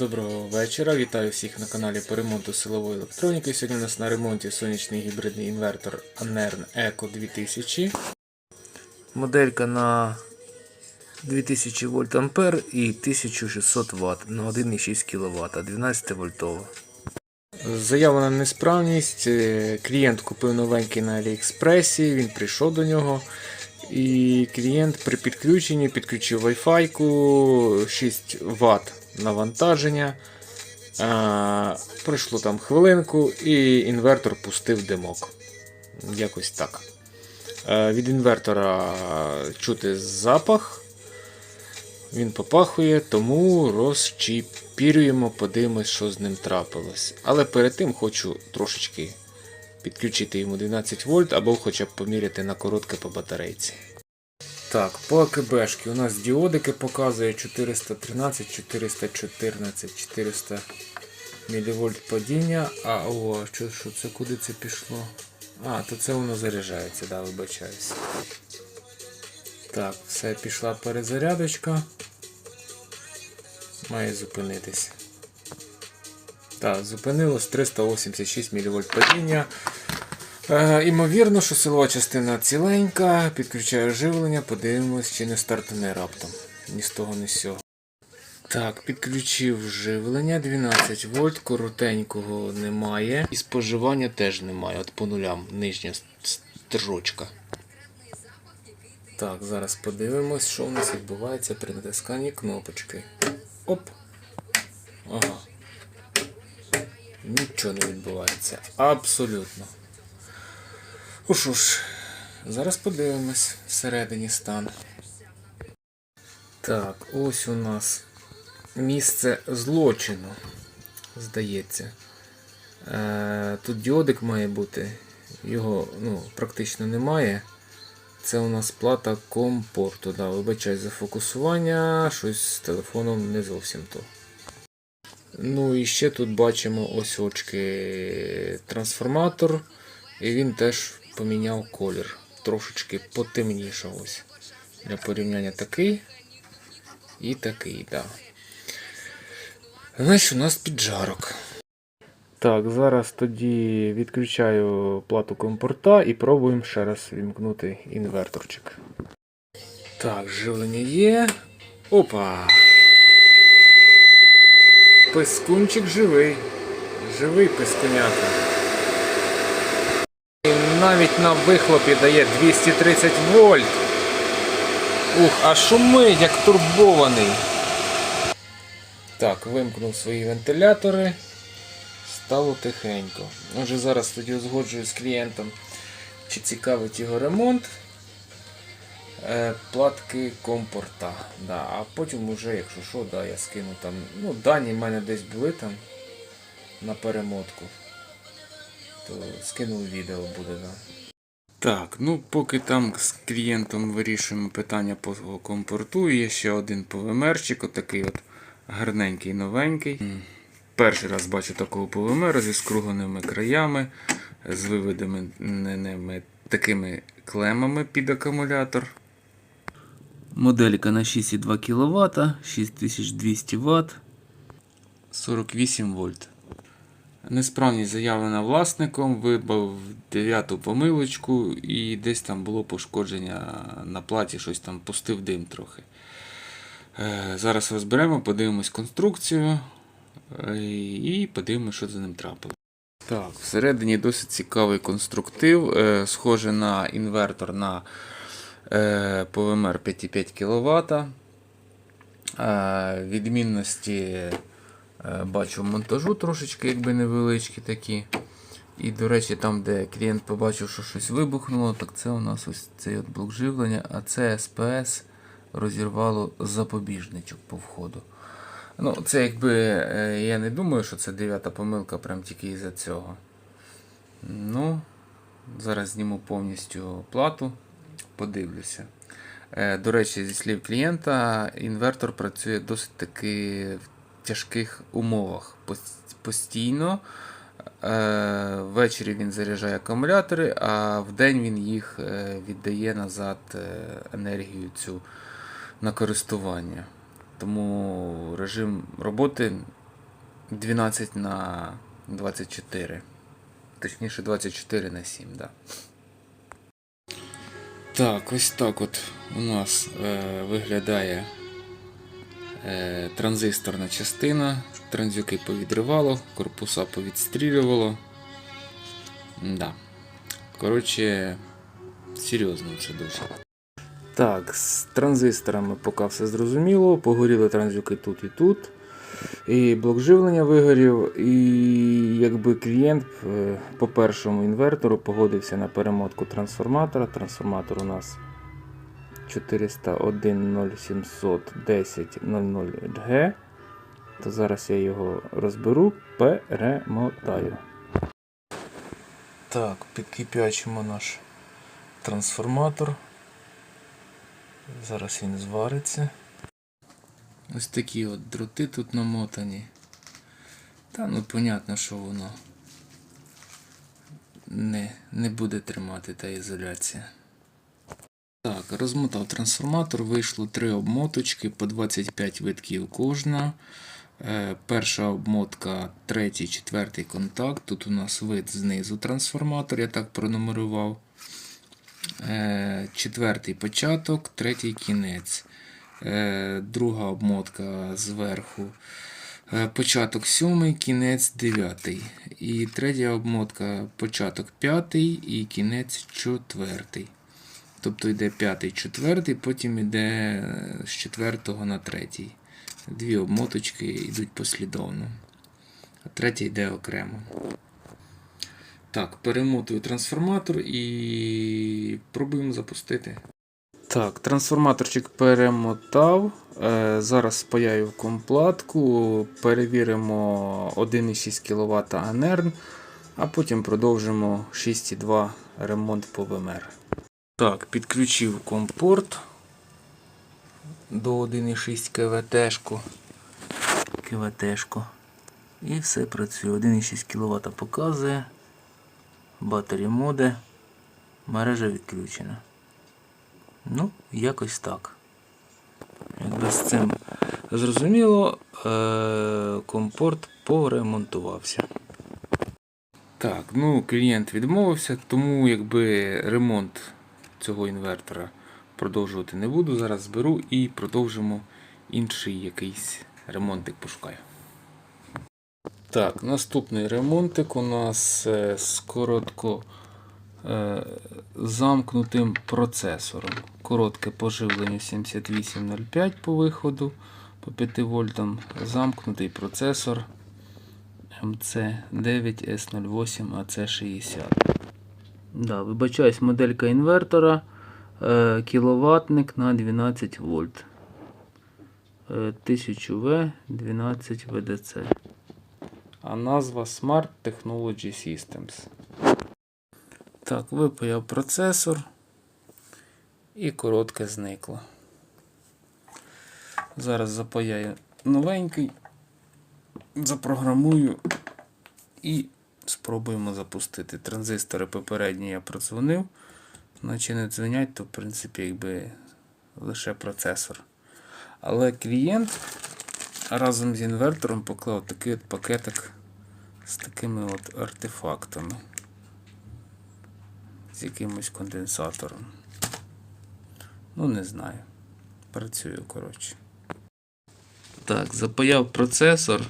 Доброго вечора, вітаю всіх на каналі по ремонту силової електроніки. Сьогодні у нас на ремонті сонячний гібридний інвертор Anern Eco 2000. Моделька на 2000 вольт ампер і 1600 Вт на 1,6 кВт, 12 вольтова. Заявлена несправність. е, Клієнт купив новенький на Аліекспресі, він прийшов до нього. І клієнт при підключенні підключив Wi-Fi 6 Вт навантаження. А, пройшло там хвилинку, і інвертор пустив димок. Якось так. Е, від інвертора чути запах. Він попахує, тому розчіпірюємо, подивимось, що з ним трапилось. Але перед тим хочу трошечки підключити йому 12 вольт або хоча б поміряти на коротке по батарейці. Так, по АКБшки у нас діодики показує 413, 414, 400 мВ падіння. А о, що, що це куди це пішло? А, то це воно заряджається, да, вибачаюсь. Так, все, пішла перезарядочка. Має зупинитись. Так, зупинилось 386 мВ падіння. Е, імовірно, що силова частина ціленька, підключаю живлення, подивимось, чи не стартане раптом. Ні з того, ні з сього. Так, підключив живлення 12 вольт, коротенького немає. І споживання теж немає. От по нулям нижня строчка. Так, зараз подивимось, що у нас відбувається при натисканні кнопочки. Оп. Ага. Нічого не відбувається. Абсолютно. Ну що ж, зараз подивимось всередині стан. Так, ось у нас місце злочину, здається. Е, тут діодик має бути, його ну, практично немає. Це у нас плата компорту. Да, вибачай за фокусування, щось з телефоном не зовсім то. Ну і ще тут бачимо ось очки трансформатор. І він теж поміняв колір. Трошечки потемнішав ось. Для порівняння такий і такий, так. Да. Значить, у нас піджарок. Так, зараз тоді відключаю плату компорта і пробуємо ще раз вімкнути інверторчик. Так, живлення є. Опа! Пискунчик живий. Живий пискунятка. Навіть на вихлопі дає 230 вольт. Ух, а шумить, як турбований. Так, вимкнув свої вентилятори. Стало тихенько. Отже, зараз тоді узгоджую з клієнтом, чи цікавить його ремонт е, платки компорта. Да, а потім уже, якщо що, да, я скину там. Ну, дані в мене десь були там на перемотку. То скинув відео буде, да. Так, ну поки там з клієнтом вирішуємо питання по компорту, є ще один повемерчик, отакий от гарненький новенький. Перший раз бачу такого повемера зі скругленими краями, з виведеними такими клемами під акумулятор. Моделька на 6,2 кВт, 6200 Вт, 48 вольт. Несправність заявлена власником, вибав дев'яту помилочку і десь там було пошкодження на платі, щось там пустив дим трохи. Е, Зараз розберемо, подивимось конструкцію е, і подивимось, що за ним трапило. Так, всередині досить цікавий конструктив, е, схоже на інвертор на PWMR 5,5 кВт. Відмінності е, бачу монтажу трошечки якби невеличкі такі. І, до речі, там, де клієнт побачив, що щось вибухнуло, так це у нас ось цей от блок живлення, а це СПС розірвало запобіжничок по входу. Ну, це якби е, я не думаю, що це дев'ята помилка прям тільки із-за цього. Ну, зараз зніму повністю плату, подивлюся. Е, До речі, зі слів клієнта, інвертор працює досить таки тяжких умовах. Постійно. Е, Ввечері він заряджає акумулятори, а вдень він їх е, віддає назад е, енергію цю на користування. Тому режим роботи 12 на 24. Точніше 24 на 7, да. Так, ось так от у нас е, виглядає транзисторна частина. Транзюки повідривало, корпуса повідстрілювало. Да. Коротше, серйозно це дуже. Так, з транзисторами поки все зрозуміло. Погоріли транзюки тут і тут. І блок живлення вигорів, і якби клієнт е, по першому інвертору погодився на перемотку трансформатора. Трансформатор у нас 4010710G. То зараз я його розберу, перемотаю. Так, підкип'ячимо наш трансформатор. Зараз він звариться. Ось такі от дроти тут намотані. Та ну понятно, що воно не, не буде тримати та ізоляція. Так, розмотав трансформатор, вийшло три обмоточки по 25 витків кожна. Е, перша обмотка, третій, четвертий контакт. Тут у нас вид знизу трансформатор, я так пронумерував. Е, четвертий початок, третій кінець. Е, друга обмотка зверху. Початок сьомий, кінець дев'ятий. І третя обмотка початок п'ятий і кінець четвертий. Тобто йде п'ятий, четвертий, потім йде з четвертого на третій. Дві обмоточки йдуть послідовно. А третя йде окремо. Так, перемотую трансформатор і пробуємо запустити. Так, трансформаторчик перемотав. Е, зараз спаяю в комплатку, перевіримо 1,6 кВт АНЕРН, а потім продовжимо 6,2 ремонт по ВМР. Так, підключив компорт до 1,6 КВТ-шку. КВТ-шку. І все працює. 1,6 кВт показує. Батарі моди. Мережа відключена. Ну, якось так. Якби з цим зрозуміло, е- компорт поремонтувався. Так, ну клієнт відмовився, тому якби ремонт цього інвертора продовжувати не буду. Зараз зберу і продовжимо інший якийсь ремонтик пошукаю. Так, наступний ремонтик у нас е, з коротко е, замкнутим процесором. Коротке по живленню 7805 по виходу по 5 вольтам. Замкнутий процесор MC9S08 AC60. Да, вибачаюсь, моделька інвертора. Е, кіловатник на 12 вольт. Е, 1000V 12 VDC. А назва Smart Technology Systems. Так, випаяв процесор. І коротке зникло. Зараз запаяю новенький, запрограмую і спробуємо запустити. Транзистори попередні я продзвонив. Наче не дзвонять, то в принципі якби лише процесор. Але клієнт разом з інвертором поклав такий от пакетик з такими от артефактами. З якимось конденсатором. Ну, не знаю. Працюю, коротше. Так, запаяв процесор.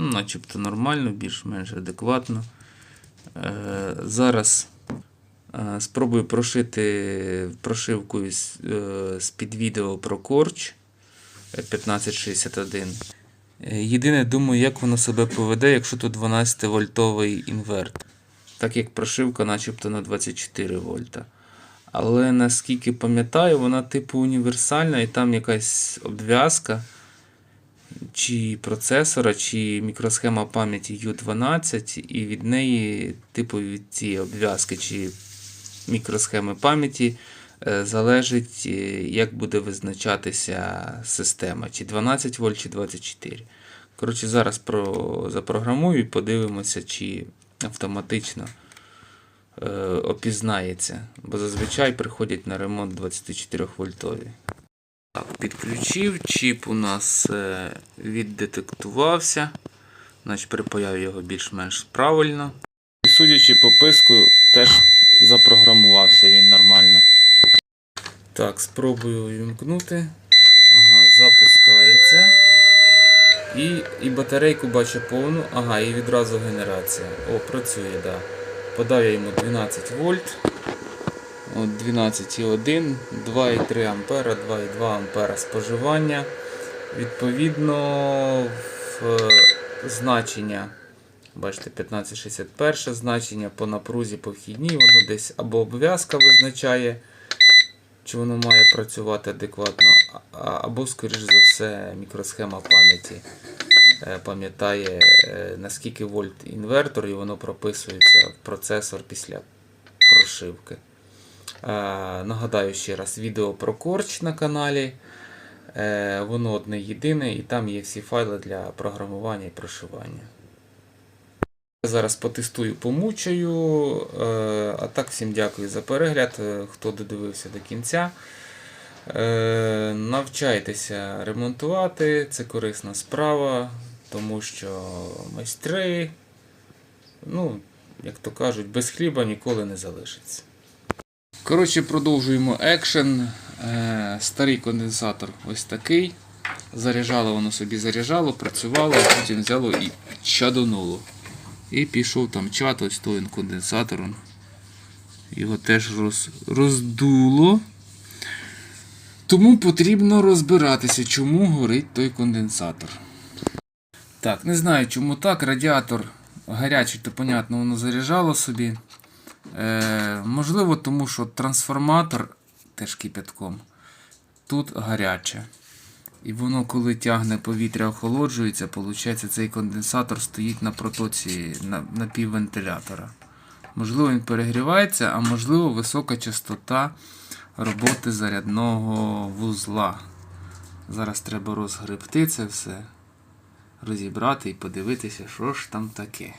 Ну, начебто нормально, більш-менш адекватно. Е, зараз е, спробую прошити прошивку е, з-під відео про корч 1561. Е, Єдине, думаю, як воно себе поведе, якщо тут 12 вольтовий інверт. Так як прошивка начебто на 24 вольта. Але наскільки пам'ятаю, вона типу універсальна і там якась обв'язка чи процесора, чи мікросхема пам'яті U12, і від неї, типу, від цієї обв'язки чи мікросхеми пам'яті е, залежить, е, як буде визначатися система, чи 12 вольт, чи 24. Коротше, зараз про, запрограмую і подивимося, чи автоматично е, опізнається. Бо зазвичай приходять на ремонт 24 вольтові. Так, підключив, чіп у нас е, віддетектувався. Значить, припаяв його більш-менш правильно. І судячи по писку, теж запрограмувався він нормально. Так, спробую увімкнути. Ага, запускається. І, і батарейку бачу повну. Ага, і відразу генерація. О, працює, так. Да. Подав я йому 12 вольт. От 12,1, 2,3 ампера, 2,2 ампера споживання. Відповідно, в е, значення, бачите, 1561 значення по напрузі по вхідній, воно десь або обв'язка визначає, чи воно має працювати адекватно, або, скоріш за все, мікросхема пам'яті е, пам'ятає, е, наскільки вольт інвертор, і воно прописується в процесор після прошивки. Е, Нагадаю ще раз відео про корч на каналі. Е, Воно одне єдине, і там є всі файли для програмування і прошивання. Я Зараз потестую, помучаю. Е, А так, всім дякую за перегляд, хто додивився до кінця. Навчайтеся ремонтувати, це корисна справа, тому що майстри, ну, як то кажуть, без хліба ніколи не залишиться. Коротше, продовжуємо екшен. Е, старий конденсатор ось такий. Заряджало воно собі заряджало, працювало, потім взяло і чадонуло. І пішов там чат ось той конденсатором. Його теж роз, роздуло. Тому потрібно розбиратися, чому горить той конденсатор. Так, не знаю, чому так. Радіатор гарячий, то понятно, воно заряджало собі. Е, можливо, тому що трансформатор теж кипятком. Тут гаряче. І воно, коли тягне повітря, охолоджується, виходить, цей конденсатор стоїть на протоці на, напіввентилятора. Можливо, він перегрівається, а можливо, висока частота роботи зарядного вузла. Зараз треба розгребти це все, розібрати і подивитися, що ж там таке.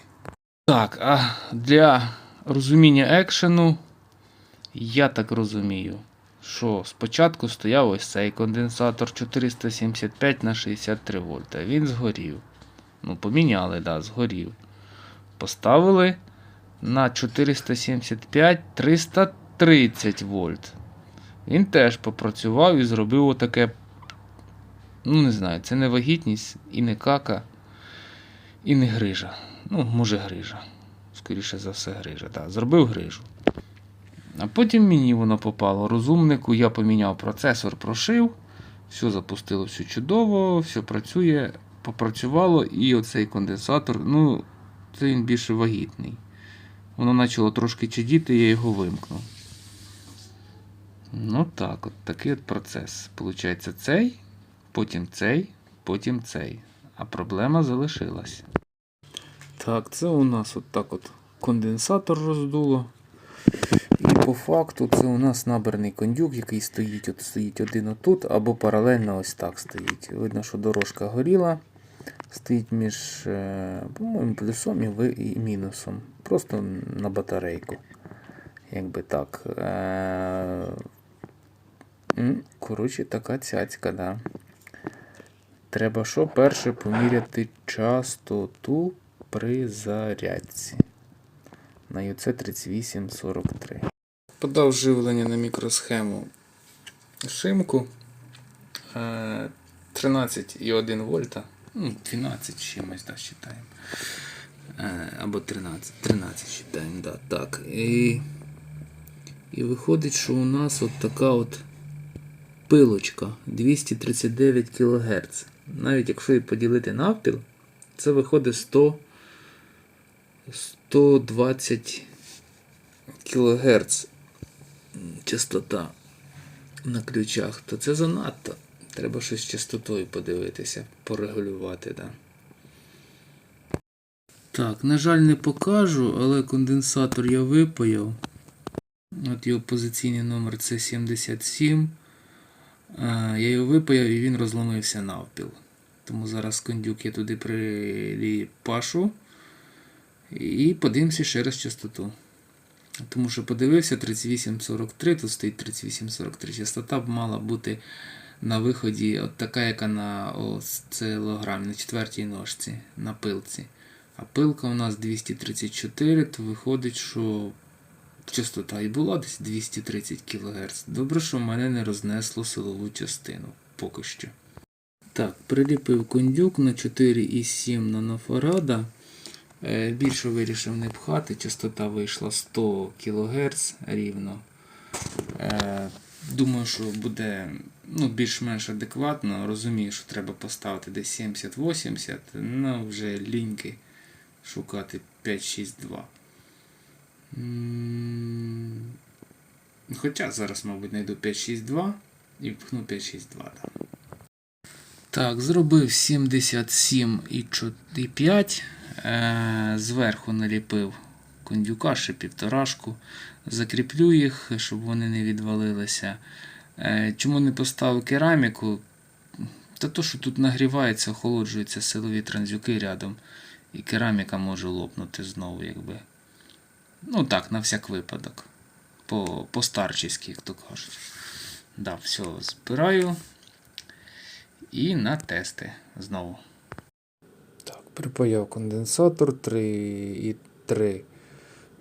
Так, а для розуміння екшену, я так розумію, що спочатку стояв ось цей конденсатор 475 на 63 вольта. Він згорів. Ну, поміняли, да, згорів. Поставили на 475 330 вольт. Він теж попрацював і зробив отаке. Ну, не знаю, це не вагітність і не кака, і не грижа. Ну, може, грижа. Скоріше за все, грижа. Так, зробив грижу. А потім мені воно попало. Розумнику, я поміняв процесор, прошив, все запустило, все чудово, все працює, попрацювало, і оцей конденсатор, ну, це він більше вагітний. Воно почало трошки чадіти, я його вимкнув. Ну так, от такий от процес. Получається цей, потім цей, потім цей. А проблема залишилась. Так, це у нас от так от конденсатор роздуло. І по факту це у нас наберний кондюк, який стоїть, от стоїть один отут, або паралельно ось так стоїть. Видно, що дорожка горіла. Стоїть між, е, по-моєму, плюсом і мінусом. Просто на батарейку. Якби так. Е, Коротше, така цяцька, да. Треба що перше поміряти частоту при зарядці. На UC 3843. Подав живлення на мікросхему шимку. Е, 13,1 вольта. Ну, 12 чимось, да, считаємо. Е, Або 13. 13 считаємо, да, так. І, і виходить, що у нас от така от пилочка 239 кГц. Навіть якщо її поділити навпіл, це виходить 100 120 кГц частота на ключах, то це занадто. Треба щось з частотою подивитися, порегулювати, да. Так, на жаль, не покажу, але конденсатор я випаяв. От його позиційний номер це 77. Я його випаяв і він розломився навпіл. Тому зараз кондюк я туди приліпашу. І подивимося ще раз частоту. Тому що подивився 3843, тут стоїть 3843. Частота б мала бути на виході от така, яка на осцилограмі, на четвертій ножці, на пилці. А пилка у нас 234, то виходить, що частота і була десь 230 кГц. Добре, що в мене не рознесло силову частину поки що. Так, приліпив кондюк на 4,7 нанофарада. Е, Більше вирішив не пхати, частота вийшла 100 кГц рівно. Е, Думаю, що буде ну, більш-менш адекватно. Розумію, що треба поставити десь 70-80, ну вже ліньки шукати 5-6-2. Хоча зараз, мабуть, знайду 5-6-2 і впхну 5-6-2. Так, зробив 77,5. Е, зверху наліпив кондюка ще півторашку. Закріплю їх, щоб вони не відвалилися. Е, чому не поставив кераміку? Та то, що тут нагрівається, охолоджуються силові транзюки рядом, і кераміка може лопнути знову, якби. Ну так, на всяк випадок. По, по-старчески, як то кажуть. Да, все, збираю. І на тести знову. Припаяв конденсатор 3,3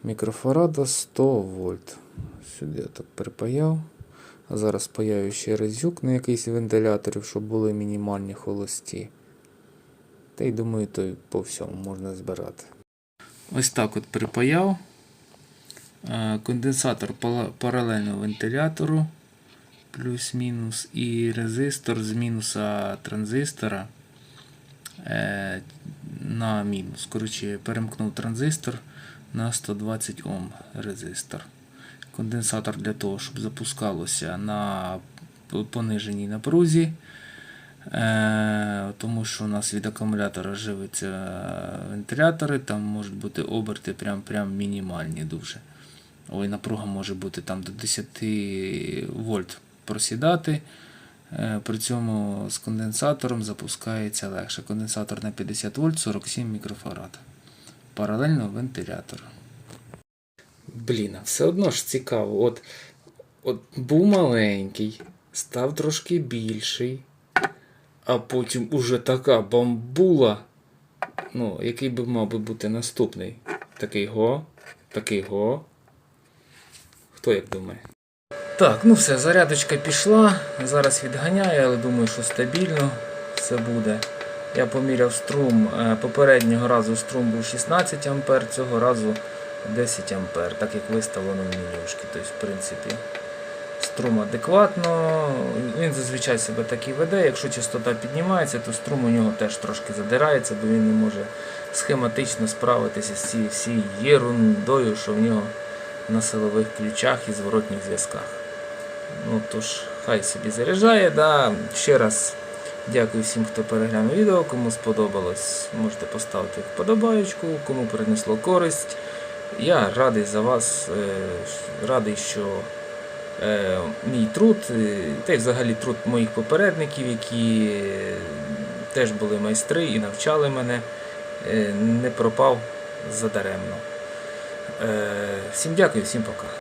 мікрофарада 100 вольт. Сюди я так припаяв. Зараз паяю ще резюк на якийсь вентиляторів, щоб були мінімальні холості. Та й думаю, то по всьому можна збирати. Ось так от припаяв. Е, Конденсатор паралельно вентилятору плюс-мінус і резистор з мінуса транзистора на мінус. Коротше, перемкнув транзистор на 120 Ом резистор. Конденсатор для того, щоб запускалося на пониженій напрузі. Е, тому що у нас від акумулятора живиться вентилятори, там можуть бути оберти прям, прям мінімальні дуже. Ой, напруга може бути там до 10 вольт просідати. Е, При цьому з конденсатором запускається легше. Конденсатор на 50 вольт 47 мікрофарад. Паралельно вентилятор. Блін, все одно ж цікаво. От, от був маленький, став трошки більший, а потім уже така бамбула. Ну, який би мав би бути наступний? Такий го, такий го. Хто як думає? Так, ну все, зарядочка пішла. Зараз відганяю, але думаю, що стабільно все буде. Я поміряв струм. Е, Попереднього разу струм був 16 А, цього разу 10 А, так як виставлено в менюшки. Тобто, в принципі, струм адекватно. Він зазвичай себе так і веде. Якщо частота піднімається, то струм у нього теж трошки задирається, бо він не може схематично справитися з цією всією єрундою, що в нього на силових ключах і зворотніх зв'язках. Ну тож, хай собі заряджає. Да. Ще раз дякую всім, хто переглянув відео. Кому сподобалось, можете поставити вподобаєчку, кому принесло користь. Я радий за вас, е, радий, що е, мій труд, е, та й взагалі труд моїх попередників, які теж були майстри і навчали мене, не пропав задаремно. Всім дякую, всім пока.